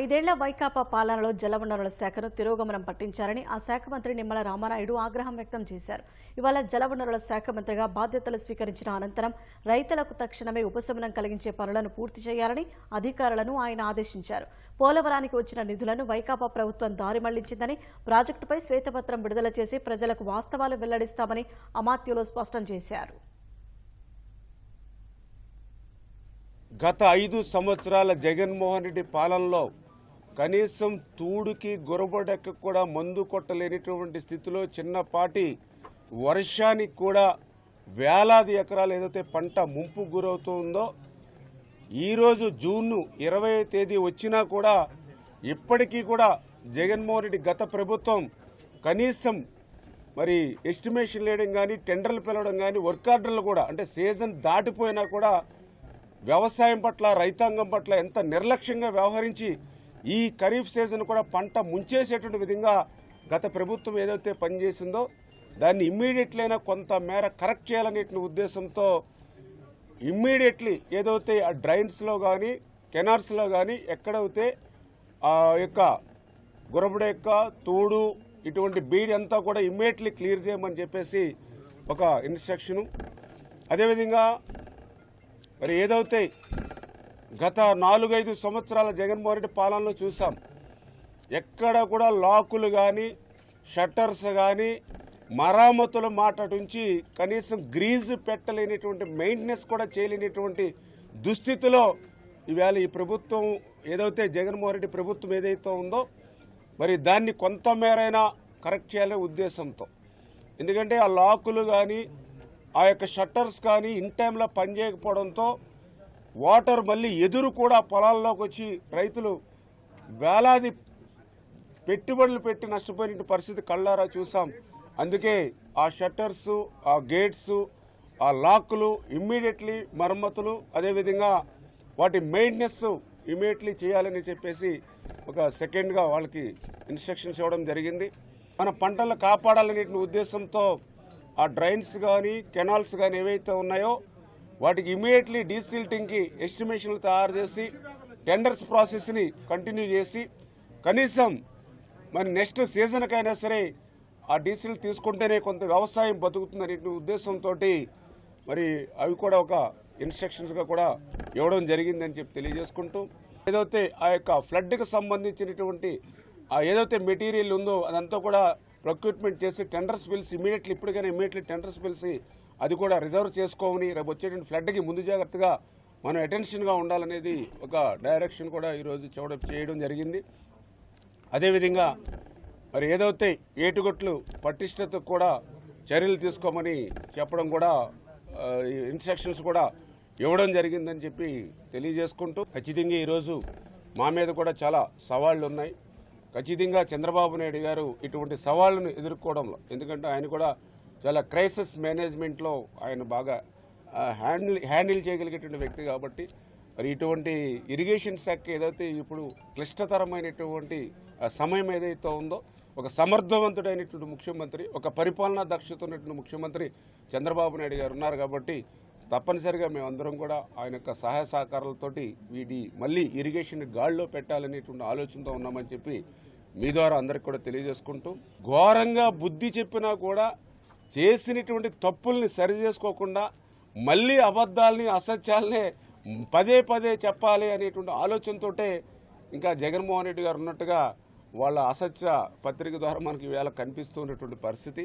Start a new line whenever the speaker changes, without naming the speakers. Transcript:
ఐదేళ్ళ వైకాపా పాలనలో జలవనరుల శాఖను తిరోగమనం పట్టించారని ఆ శాఖ మంత్రి నిమ్మల రామానాయుడు ఆగ్రహం వ్యక్తం చేశారు. ఇవాళ జలవనరుల శాఖ మంత్రిగా బాధ్యతలు స్వీకరించిన అనంతరం రైతులకు తక్షణమే ఉపశమనం కలిగించే పనులను పూర్తి చేయాలని అధికారులను ఆయన ఆదేశించారు. పోలవరానికి వచ్చిన నిధులను వైకాపా ప్రభుత్వం దారి మళ్ళించిందని ప్రాజెక్టుపై శ్వేతపత్రం విడుదల చేసి ప్రజలకు వాస్తవాలు వెల్లడిస్తామని అమాత్యులు స్పష్టం చేశారు.
గత ఐదు సంవత్సరాల జగన్మోహన్ రెడ్డి పాలనలో కనీసం తూడుకి గురబడక కూడా మందు కొట్టలేనిటువంటి స్థితిలో చిన్నపాటి వర్షానికి కూడా వేలాది ఎకరాలు ఏదైతే పంట ముంపు గురవుతుందో ఈరోజు జూన్ ఇరవై తేదీ వచ్చినా కూడా ఇప్పటికీ కూడా జగన్మోహన్ రెడ్డి గత ప్రభుత్వం కనీసం మరి ఎస్టిమేషన్ లేయడం కానీ టెండర్లు పిలవడం కానీ వర్క్ ఆర్డర్లు కూడా అంటే సీజన్ దాటిపోయినా కూడా వ్యవసాయం పట్ల రైతాంగం పట్ల ఎంత నిర్లక్ష్యంగా వ్యవహరించి ఈ ఖరీఫ్ సీజన్ కూడా పంట ముంచేసేటువంటి విధంగా గత ప్రభుత్వం ఏదైతే పనిచేసిందో దాన్ని ఇమ్మీడియట్లీ అయినా కొంత మేర కరెక్ట్ చేయాలనే ఉద్దేశంతో ఇమ్మీడియట్లీ ఏదైతే ఆ డ్రైన్స్లో కానీ కెనార్స్లో కానీ ఎక్కడైతే ఆ యొక్క గురబుడ యొక్క తోడు ఇటువంటి బీడ్ అంతా కూడా ఇమ్మీడియట్లీ క్లియర్ చేయమని చెప్పేసి ఒక ఇన్స్ట్రక్షను అదేవిధంగా మరి ఏదైతే గత నాలుగైదు సంవత్సరాల జగన్మోహన్ రెడ్డి పాలనలో చూసాం ఎక్కడ కూడా లాకులు కానీ షట్టర్స్ కానీ మరామతుల మాట నుంచి కనీసం గ్రీజ్ పెట్టలేనిటువంటి మెయింటెనెన్స్ కూడా చేయలేనిటువంటి దుస్థితిలో ఈవేళ ఈ ప్రభుత్వం ఏదైతే జగన్మోహన్ రెడ్డి ప్రభుత్వం ఏదైతే ఉందో మరి దాన్ని కొంతమేరైనా కరెక్ట్ చేయాలనే ఉద్దేశంతో. ఎందుకంటే ఆ లాకులు కానీ ఆ యొక్క షట్టర్స్ కానీ ఇన్ టైంలో పనిచేయకపోవడంతో వాటర్ మళ్ళీ ఎదురు కూడా పొలాల్లోకి వచ్చి రైతులు వేలాది పెట్టుబడులు పెట్టి నష్టపోయిన పరిస్థితి కళ్ళారా చూసాం. అందుకే ఆ షట్టర్స్ ఆ గేట్స్ ఆ లాక్లు ఇమ్మీడియట్లీ మరమ్మతులు అదేవిధంగా వాటి మెయింటెనెన్స్ ఇమీడియట్లీ చేయాలని చెప్పేసి ఒక సెకండ్గా వాళ్ళకి ఇన్స్ట్రక్షన్స్ ఇవ్వడం జరిగింది. మన పంటలు కాపాడాలనే ఉద్దేశంతో ఆ డ్రైన్స్ కానీ కెనాల్స్ కానీ ఏవైతే ఉన్నాయో వాటికి ఇమీడియట్లీ డీసిల్టింగ్కి ఎస్టిమేషన్లు తయారు చేసి టెండర్స్ ప్రాసెస్ని కంటిన్యూ చేసి కనీసం మరి నెక్స్ట్ సీజన్కైనా సరే ఆ డీజిల్ తీసుకుంటేనే కొంత వ్యవసాయం బతుకుతుందనే ఉద్దేశంతో మరి అవి కూడా ఒక ఇన్స్ట్రక్షన్స్గా కూడా ఇవ్వడం జరిగిందని చెప్పి తెలియజేసుకుంటూ ఏదైతే ఆ యొక్క ఫ్లడ్కి సంబంధించినటువంటి ఆ ఏదైతే మెటీరియల్ ఉందో అదంతా కూడా ప్రొక్యూట్మెంట్ చేసి టెండర్స్ పిలిచి ఇమీడియట్లీ ఇప్పటికైనా ఇమీడియట్లీ టెండర్స్ పిలిచి అది కూడా రిజర్వ్ చేసుకోమని రేపు వచ్చేటువంటి ఫ్లడ్కి ముందు జాగ్రత్తగా మనం అటెన్షన్గా ఉండాలనేది ఒక డైరెక్షన్ కూడా ఈరోజు చూడ చేయడం జరిగింది. అదేవిధంగా మరి ఏదైతే ఏటుగొట్లు పటిష్టతకు కూడా చర్యలు తీసుకోమని చెప్పడం కూడా ఇన్స్ట్రక్షన్స్ కూడా ఇవ్వడం జరిగిందని చెప్పి తెలియజేసుకుంటూ ఖచ్చితంగా ఈరోజు మా మీద కూడా చాలా సవాళ్ళు ఉన్నాయి ఖచ్చితంగా చంద్రబాబు నాయుడు గారు ఇటువంటి సవాళ్ళను ఎదుర్కోవడంలో ఎందుకంటే ఆయన కూడా చాలా క్రైసిస్ మేనేజ్మెంట్లో ఆయన బాగా హ్యాండిల్ హ్యాండిల్ చేయగలిగేటువంటి వ్యక్తి కాబట్టి మరి ఇటువంటి ఇరిగేషన్ శాఖ ఏదైతే ఇప్పుడు క్లిష్టతరమైనటువంటి సమయం ఏదైతే ఉందో ఒక సమర్థవంతుడైనటువంటి ముఖ్యమంత్రి ఒక పరిపాలనా దక్షత ఉన్నటువంటి ముఖ్యమంత్రి చంద్రబాబు నాయుడు గారు ఉన్నారు కాబట్టి తప్పనిసరిగా మేమందరం కూడా ఆయన యొక్క సహాయ సహకారాలతోటి వీటి మళ్ళీ ఇరిగేషన్ గాడిలో పెట్టాలనేటువంటి ఆలోచనతో ఉన్నామని చెప్పి మీ ద్వారా అందరికి కూడా తెలియజేసుకుంటూ ఘోరంగా బుద్ధి చెప్పినా కూడా చేసినటువంటి తప్పుల్ని సరి చేసుకోకుండా మళ్ళీ అబద్ధాలని అసత్యాలనే పదే పదే చెప్పాలి అనేటువంటి ఆలోచనతోటే ఇంకా జగన్మోహన్ రెడ్డి గారు ఉన్నట్టుగా వాళ్ళ అసత్య పత్రిక ద్వారా మనకి ఈవేళ కనిపిస్తున్నటువంటి పరిస్థితి.